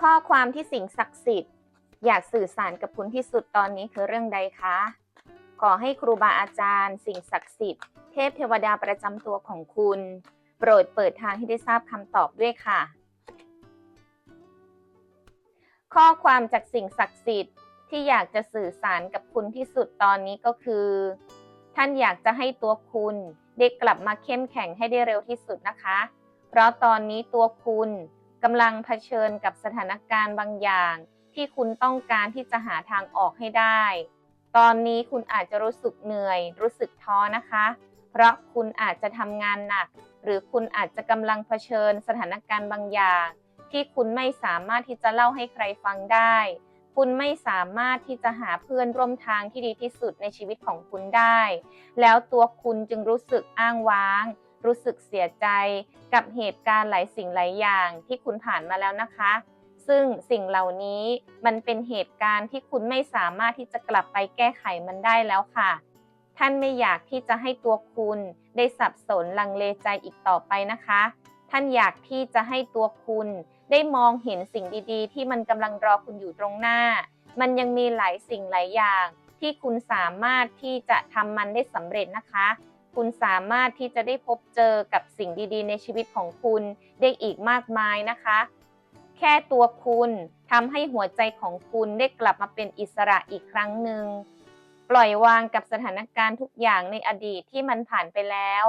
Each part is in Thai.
ข้อความที่สิ่งศักดิ์สิทธิ์ อยากสื่อสารกับคุณที่สุดตอนนี้คือเรื่องใดคะ ขอให้ครูบาอาจารย์ สิ่งศักดิ์สิทธิ์ เทพเทวดาประจำตัวของคุณ โปรดเปิดทางให้ได้ทราบคำตอบด้วยค่ะ ข้อความจากสิ่งศักดิ์สิทธิ์ที่อยากจะสื่อสารกับคุณที่สุดตอนนี้ก็คือ ท่านอยากจะให้ตัวคุณได้กลับมาเข้มแข็งให้ได้เร็วที่สุดนะคะ เพราะตอนนี้ตัวคุณ กำลังเผชิญกับสถานการณ์บางอย่าง ที่คุณต้องการที่จะหาทางออกให้ได้ ตอนนี้คุณอาจจะรู้สึกเหนื่อย รู้สึกท้อนะคะ เพราะคุณอาจจะทำงานหนัก หรือคุณอาจจะกำลังเผชิญสถานการณ์บางอย่าง ที่คุณไม่สามารถที่จะเล่าให้ใครฟังได้ คุณไม่สามารถที่จะหาเพื่อนร่วมทางที่ดีที่สุดในชีวิตของคุณได้ แล้วตัวคุณจึงรู้สึกอ้างว้าง รู้สึกเสียใจกับเหตุการณ์หลายสิ่งหลายอย่างที่คุณผ่านมาแล้วนะคะ ซึ่งสิ่งเหล่านี้มันเป็นเหตุการณ์ที่คุณไม่สามารถที่จะกลับไปแก้ไขมันได้แล้วค่ะ ท่านไม่อยากที่จะให้ตัวคุณได้สับสนลังเลใจอีกต่อไปนะคะ ท่านอยากที่จะให้ตัวคุณได้มองเห็นสิ่งดีๆ ที่มันกำลังรอคุณอยู่ตรงหน้า มันยังมีหลายสิ่งหลายอย่างที่คุณสามารถที่จะทำมันได้สำเร็จนะคะ คุณสามารถที่จะได้พบเจอกับสิ่งดีๆ ในชีวิตของคุณได้อีกมากมายนะคะ แค่ตัวคุณทำให้หัวใจของคุณได้กลับมาเป็นอิสระอีกครั้งหนึ่งปล่อยวางกับสถานการณ์ทุกอย่างในอดีตที่มันผ่านไปแล้ว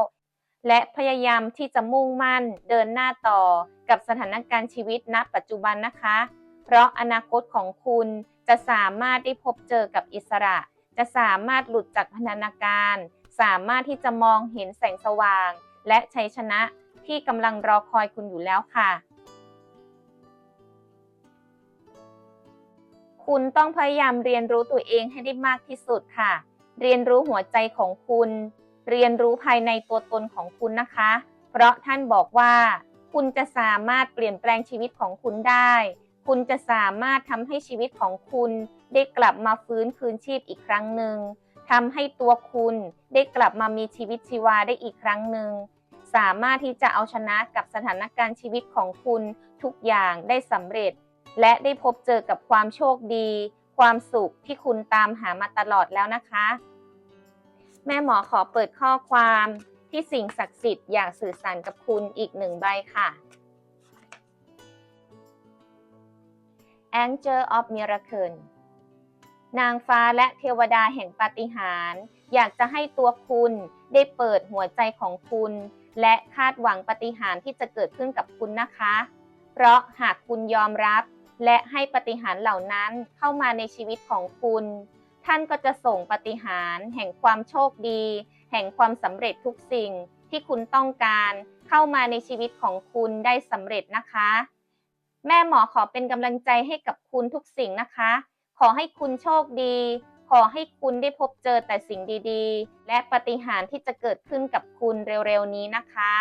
และพยายามที่จะมุ่งมั่นเดินหน้าต่อกับสถานการณ์ชีวิตณปัจจุบันนะคะ เพราะอนาคตของคุณจะสามารถได้พบเจอกับอิสระ จะสามารถหลุดจากพันธนาการ สามารถที่จะมองเห็นแสงสว่าง และชัยชนะที่กำลังรอคอยคุณอยู่แล้วค่ะ คุณต้องพยายามเรียนรู้ตัวเองให้ได้มากที่สุดค่ะ เรียนรู้หัวใจของคุณ เรียนรู้ภายในตัวตนของคุณนะคะ เพราะท่านบอกว่า คุณจะสามารถเปลี่ยนแปลงชีวิตของคุณได้ คุณจะสามารถทำให้ชีวิตของคุณได้กลับมาฟื้นคืนชีพอีกครั้งหนึ่ง ทำให้ตัวคุณได้กลับมามีชีวิตชีวาได้อีกครั้งหนึ่ง สามารถที่จะเอาชนะกับสถานการณ์ชีวิตของคุณทุกอย่างได้สำเร็จ และได้พบเจอกับความโชคดี ความสุขที่คุณตามหามาตลอดแล้วนะคะ แม่หมอขอเปิดข้อความที่สิ่งศักดิ์สิทธิ์อยากสื่อสารกับคุณอีกหนึ่งใบค่ะ Angel of Miracle นางฟ้าและเทวดาแห่งปาฏิหาริย์อยากจะให้ตัวคุณได้เปิดหัวใจของคุณ และคาดหวังปาฏิหาริย์ที่จะเกิดขึ้นกับคุณนะคะ เพราะหากคุณยอมรับ และให้ปาฏิหาริย์เหล่านั้นเข้ามาในชีวิตของคุณ ท่านก็จะส่งปาฏิหาริย์แห่งความโชคดี แห่งความสำเร็จทุกสิ่งที่คุณต้องการเข้ามาในชีวิตของคุณได้สำเร็จนะคะ แม่หมอขอเป็นกำลังใจให้กับคุณทุกสิ่งนะคะ ขอให้คุณโชคดี ขอให้คุณได้พบเจอแต่สิ่งดีๆ และปาฏิหาริย์ที่จะเกิดขึ้นกับคุณเร็วๆนี้นะคะ